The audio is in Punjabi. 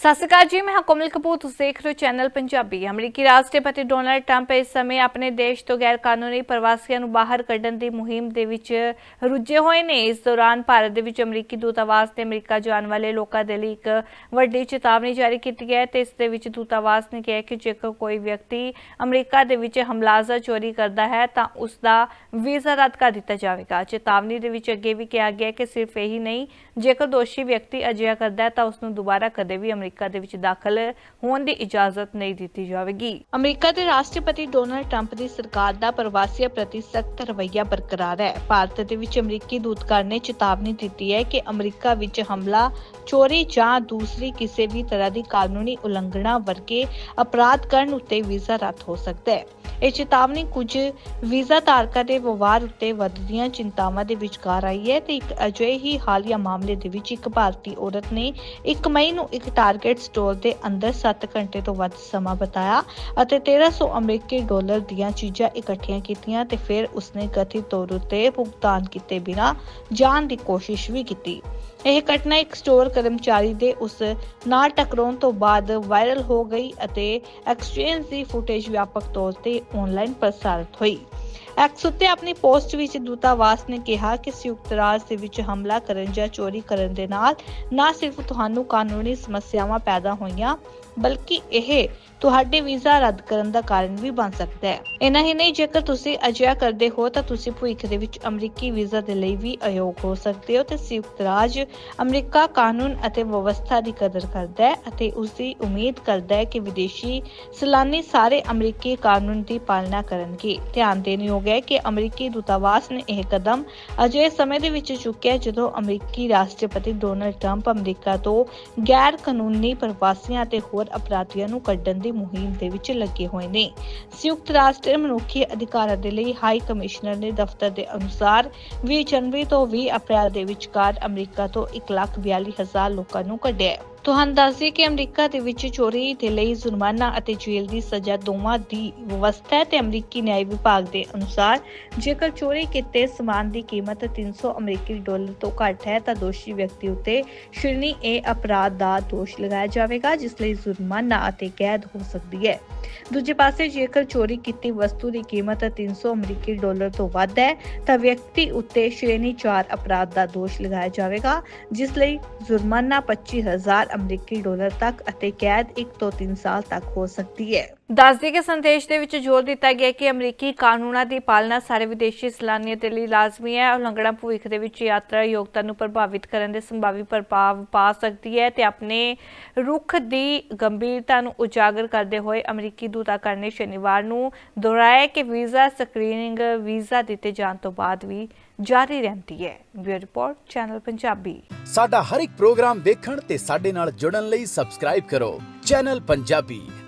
ਸਤਿ ਸ਼੍ਰੀ ਅਕਾਲ ਜੀ, ਮੈਂ ਹਾਂ ਕੋਮਲ ਕਪੂਰ, ਤੁਸੀਂ ਦੇਖ ਰਹੇ ਹੋ ਚੈਨਲ ਪੰਜਾਬੀ। ਅਮਰੀਕੀ ਰਾਸ਼ਟਰਪਤੀ ਡੋਨਾਲਡ ਟਰੰਪ ਇਸ ਸਮੇਂ ਆਪਣੇ ਦੇਸ਼ ਤੋਂ ਗੈਰ ਕਾਨੂੰਨੀ ਪ੍ਰਵਾਸੀਆਂ ਨੂੰ ਬਾਹਰ ਕੱਢਣ ਦੀ ਮੁਹਿੰਮ ਦੇ ਵਿੱਚ ਰੁੱਝੇ ਹੋਏ ਨੇ। ਇਸ ਦੌਰਾਨ ਭਾਰਤ ਦੇ ਵਿੱਚ ਅਮਰੀਕੀ ਦੂਤਾਵਾਸ ਨੇ ਅਮਰੀਕਾ ਜਾਣ ਵਾਲੇ ਲੋਕਾਂ ਦੇ ਲਈ ਇੱਕ ਵੱਡੀ ਚੇਤਾਵਨੀ ਜਾਰੀ ਕੀਤੀ ਹੈ ਤੇ ਇਸ ਦੇ ਵਿੱਚ ਦੂਤਾਵਾਸ ਨੇ ਕਿਹਾ ਕਿ ਜੇਕਰ ਕੋਈ ਵਿਅਕਤੀ ਅਮਰੀਕਾ ਦੇ ਵਿੱਚ ਹਮਲਾਜ਼ਾ ਚੋਰੀ ਕਰਦਾ ਹੈ, ਤਾਂ ਉਸ ਦਾ ਵੀਜ਼ਾ ਰੱਦ ਕਰ ਦਿੱਤਾ ਜਾਵੇਗਾ। ਚੇਤਾਵਨੀ ਦੇ ਵਿੱਚ ਅੱਗੇ ਵੀ ਕਿਹਾ ਗਿਆ ਕਿ ਸਿਰਫ ਇਹੀ ਨਹੀਂ, ਜੇਕਰ ਦੋਸ਼ੀ ਵਿਅਕਤੀ ਅਜਿਹਾ ਕਰਦਾ ਹੈ, ਤਾਂ ਉਸ ਨੂੰ ਦੁਬਾਰਾ ਕਦੇ ਵੀ ਅਮਰੀਕਾ ਦੇ ਵਿੱਚ ਦਾਖਲ ਹੋਣ ਦੀ ਇਜਾਜ਼ਤ ਨਹੀਂ ਦਿੱਤੀ ਜਾਵੇਗੀ। ਅਮਰੀਕਾ ਦੇ ਰਾਸ਼ਟਰਪਤੀ ਡੋਨਾਲਡ ਟਰੰਪ ਦੀ ਸਰਕਾਰ ਦਾ ਪ੍ਰਵਾਸੀਆਂ ਪ੍ਰਤੀ ਸਖਤ ਰਵੱਈਆ ਬਰਕਰਾਰ ਹੈ। ਭਾਰਤ ਦੇ ਵਿੱਚ ਅਮਰੀਕੀ ਦੂਤਘਰ ਨੇ ਚੇਤਾਵਨੀ ਦਿੱਤੀ ਹੈ ਕਿ ਅਮਰੀਕਾ ਵਿੱਚ ਹਮਲਾ, ਚੋਰੀ ਜਾਂ ਦੂਸਰੀ ਕਿਸੇ ਵੀ ਤਰ੍ਹਾਂ ਦੀ ਕਾਨੂੰਨੀ ਉਲੰਘਣਾ ਵਰਗੇ ਅਪਰਾਧ ਕਰਨ ਉੱਤੇ ਵੀਜ਼ਾ ਰੱਦ ਹੋ ਸਕਦਾ ਹੈ। ਇਹ ਚੇਤਾਵਨੀ ਕੁਝ ਵੀਜ਼ਾ ਧਾਰਕਾਂ ਦੇ ਵਿਵਹਾਰ ਉੱਤੇ ਵੱਧਦੀਆਂ ਚਿੰਤਾਵਾਂ ਦੇ ਵਿਚਕਾਰ ਆਈ ਹੈ ਤੇ ਇੱਕ ਅਜਿਹੇ ਹੀ ਹਾਲੀਆ ਮਾਮਲੇ ਦੇ ਵਿੱਚ ਇੱਕ ਭਾਰਤੀ ਔਰਤ ਨੇ 1 ਮਈ ਨੂੰ ਇੱਕ ਟਾਰਗੇਟ ਸਟੋਰ ਦੇ ਅੰਦਰ 7 ਘੰਟੇ ਤੋਂ ਵੱਧ ਸਮਾਂ ਬਿਤਾਇਆ ਅਤੇ 1300 ਅਮਰੀਕੀ ਡਾਲਰ ਦੀਆਂ ਚੀਜ਼ਾਂ ਇਕੱਠੀਆਂ ਕੀਤੀਆਂ ਤੇ ਫਿਰ ਉਸਨੇ ਕਥਿਤ ਤੌਰ ਉੱਤੇ ਭੁਗਤਾਨ ਕੀਤੇ ਬਿਨਾਂ ਜਾਣ ਦੀ ਕੋਸ਼ਿਸ਼ ਵੀ ਕੀਤੀ। ਇਹ ਘਟਨਾ ਇੱਕ ਸਟੋਰ ਕਰਮਚਾਰੀ ਦੇ ਉਸ ਨਾਲ ਟਕਰਾਉਣ ਤੋਂ ਬਾਅਦ ਵਾਇਰਲ ਹੋ ਗਈ ਅਤੇ ਐਕਸਚੇਂਜ ਦੀ ਫੁਟੇਜ ਵਿਆਪਕ ਤੌਰ ਤੇ ઓનલાઈન પસાર થઈ. ਐਕਸ ਉੱਤੇ ਆਪਣੀ ਪੋਸਟ ਵਿੱਚ ਦੂਤਾਵਾਸ ਨੇ ਕਿਹਾ ਕਿ ਸੰਯੁਕਤ ਰਾਜ ਦੇ ਵਿੱਚ ਹਮਲਾ ਕਰਨ ਜਾਂ ਚੋਰੀ ਕਰਨ ਦੇ ਨਾਲ ਨਾ ਸਿਰਫ ਤੁਹਾਨੂੰ ਕਾਨੂੰਨੀ ਸਮੱਸਿਆਵਾਂ ਪੈਦਾ ਹੋਈਆਂ, ਬਲਕਿ ਇਹ ਤੁਹਾਡੇ ਵੀਜ਼ਾ ਰੱਦ ਕਰਨ ਦਾ ਕਾਰਨ ਵੀ ਬਣ ਸਕਦਾ ਹੈ। ਇਨਾ ਹੀ ਨਹੀਂ, ਜੇਕਰ ਤੁਸੀਂ ਅਜਿਹਾ ਕਰਦੇ ਹੋ ਤਾਂ ਤੁਸੀਂ ਭਵਿੱਖ ਦੇ ਵਿੱਚ ਅਮਰੀਕੀ ਵੀਜ਼ਾ ਦੇ ਲਈ ਵੀ ਅਯੋਗ ਹੋ ਸਕਦੇ ਹੋ ਤੇ ਸੰਯੁਕਤ ਰਾਜ ਅਮਰੀਕਾ ਕਾਨੂੰਨ ਅਤੇ ਵਿਵਸਥਾ ਦੀ ਕਦਰ ਕਰਦਾ ਹੈ ਅਤੇ ਉਸ ਦੀ ਉਮੀਦ ਕਰਦਾ ਹੈ ਕਿ ਵਿਦੇਸ਼ੀ ਸੈਲਾਨੀ ਸਾਰੇ ਅਮਰੀਕੀ ਕਾਨੂੰਨ ਦੀ ਪਾਲਣਾ ਕਰਨਗੇ। ਧਿਆਨ ਦੇਣ ਯੋਗ ਹੈ ਕਿ ਅਮਰੀਕੀ ਦੂਤਾਵਾਸ ਨੇ ਇਹ ਕਦਮ ਅਜੇ ਸਮੇਂ ਦੇ ਵਿੱਚ ਚੁੱਕਿਆ ਜਦੋਂ ਅਮਰੀਕੀ ਰਾਸ਼ਟਰਪਤੀ ਡੋਨਲਡ ਟਰੰਪ ਅਮਰੀਕਾ ਤੋਂ ਗੈਰ ਕਾਨੂੰਨੀ ਪ੍ਰਵਾਸੀਆਂ ਤੇ ਹੋਰ ਅਪਰਾਧੀਆਂ ਨੂੰ ਕੱਢਣ ਦੀ ਮੁਹਿੰਮ ਦੇ ਵਿੱਚ ਲੱਗੇ ਹੋਏ ਨੇ। ਸੰਯੁਕਤ ਰਾਸ਼ਟਰ ਮਨੁੱਖੀ ਅਧਿਕਾਰਾਂ ਦੇ ਲਈ ਹਾਈ ਕਮਿਸ਼ਨਰ ਨੇ ਦਫ਼ਤਰ ਦੇ ਅਨੁਸਾਰ 20 ਜਨਵਰੀ ਤੋਂ 20 ਅਪ੍ਰੈਲ ਦੇ ਵਿਚਕਾਰ ਅਮਰੀਕਾ ਤੋਂ 1,42,000 ਲੋਕਾਂ ਨੂੰ ਕੱਢਿਆ ਤੁਹਾਨੂੰ ਦੱਸਦੀ ਕਿ ਅਮਰੀਕਾ ਦੇ ਵਿੱਚ ਚੋਰੀ ਦੇ ਲਈ ਜੁਰਮਾਨਾ ਅਤੇ ਜੇਲ੍ਹ ਦੀ ਸਜ਼ਾ ਦੋਵਾਂ ਦੀ ਵਿਵਸਥਾ ਹੈ ਤੇ ਅਮਰੀਕੀ ਨਿਆਂ ਵਿਭਾਗ ਦੇ ਅਨੁਸਾਰ ਜੇਕਰ ਚੋਰੀ ਕੀਤੇ ਸਮਾਨ ਦੀ ਕੀਮਤ 300 ਅਮਰੀਕੀ ਡਾਲਰ ਤੋਂ ਘੱਟ ਹੈ ਤਾਂ ਦੋਸ਼ੀ ਵਿਅਕਤੀ ਉੱਤੇ ਸ਼੍ਰੇਣੀ ਏ ਅਪਰਾਧ ਦਾ ਦੋਸ਼ ਲਗਾਇਆ ਜਾਵੇਗਾ, ਜਿਸ ਲਈ ਜੁਰਮਾਨਾ ਅਤੇ ਕੈਦ ਹੋ ਸਕਦੀ ਹੈ। ਦੂਜੇ ਪਾਸੇ ਜੇਕਰ ਚੋਰੀ ਕੀਤੀ ਵਸਤੂ ਦੀ ਕੀਮਤ 300 ਅਮਰੀਕੀ ਡਾਲਰ ਤੋਂ ਵੱਧ ਹੈ, ਤਾਂ ਵਿਅਕਤੀ ਉੱਤੇ ਸ਼੍ਰੇਣੀ 4 ਅਪਰਾਧ ਦਾ ਦੋਸ਼ ਲਗਾਇਆ ਜਾਵੇਗਾ, ਜਿਸ ਲਈ ਜੁਰਮਾਨਾ 25000 ਅਮਰੀਕੀ ਡਾਲਰ ਤੱਕ ਅਤੇ ਕੈਦ 1 ਤੋਂ 3 ਸਾਲ ਤੱਕ ਹੋ ਸਕਦੀ ਹੈ। ਦੱਸਦੀ ਕਿ ਸੰਦੇਸ਼ ਦੇ ਵਿੱਚ ਜ਼ੋਰ ਦਿੱਤਾ ਗਿਆ ਕਿ ਅਮਰੀਕੀ ਕਾਨੂੰਨਾਂ ਦੀ ਪਾਲਣਾ ਸਾਰੇ ਵਿਦੇਸ਼ੀ ਸੈਲਾਨੀਆਂ ਦੇ ਲਈ ਲਾਜ਼ਮੀ ਹੈ। ਉਲੰਘਣਾ ਭਵਿੱਖ ਦੇ ਵਿੱਚ ਯਾਤਰਾ ਯੋਗਤਾ ਨੂੰ ਪ੍ਰਭਾਵਿਤ ਕਰਨ ਦੇ ਸੰਭਾਵੀ ਪ੍ਰਭਾਵ ਪਾ ਸਕਦੀ ਹੈ ਤੇ ਆਪਣੇ ਰੁਖ ਦੀ ਗੰਭੀਰਤਾ ਨੂੰ ਉਜਾਗਰ ਕਰਦੇ ਹੋਏ ਅਮਰੀਕੀ ਦੂਤਾਘਰ ਨੇ ਸ਼ਨੀਵਾਰ ਨੂੰ ਦੁਹਰਾਇਆ ਕਿ ਵੀਜ਼ਾ ਸਕਰੀਨਿੰਗ ਵੀਜ਼ਾ ਦਿੱਤੇ ਜਾਣ ਤੋਂ ਬਾਅਦ ਵੀ ਜਾਰੀ ਰਹਿੰਦੀ ਹੈ। Bureau report, channel Punjabi. ਸਾਡਾ ਹਰ ਇੱਕ ਪ੍ਰੋਗਰਾਮ ਦੇਖਣ ਤੇ ਸਾਡੇ ਨਾਲ ਜੁੜਨ ਲਈ ਸਬਸਕ੍ਰਾਈਬ ਕਰੋ। ਚੈਨਲ ਪੰਜਾਬੀ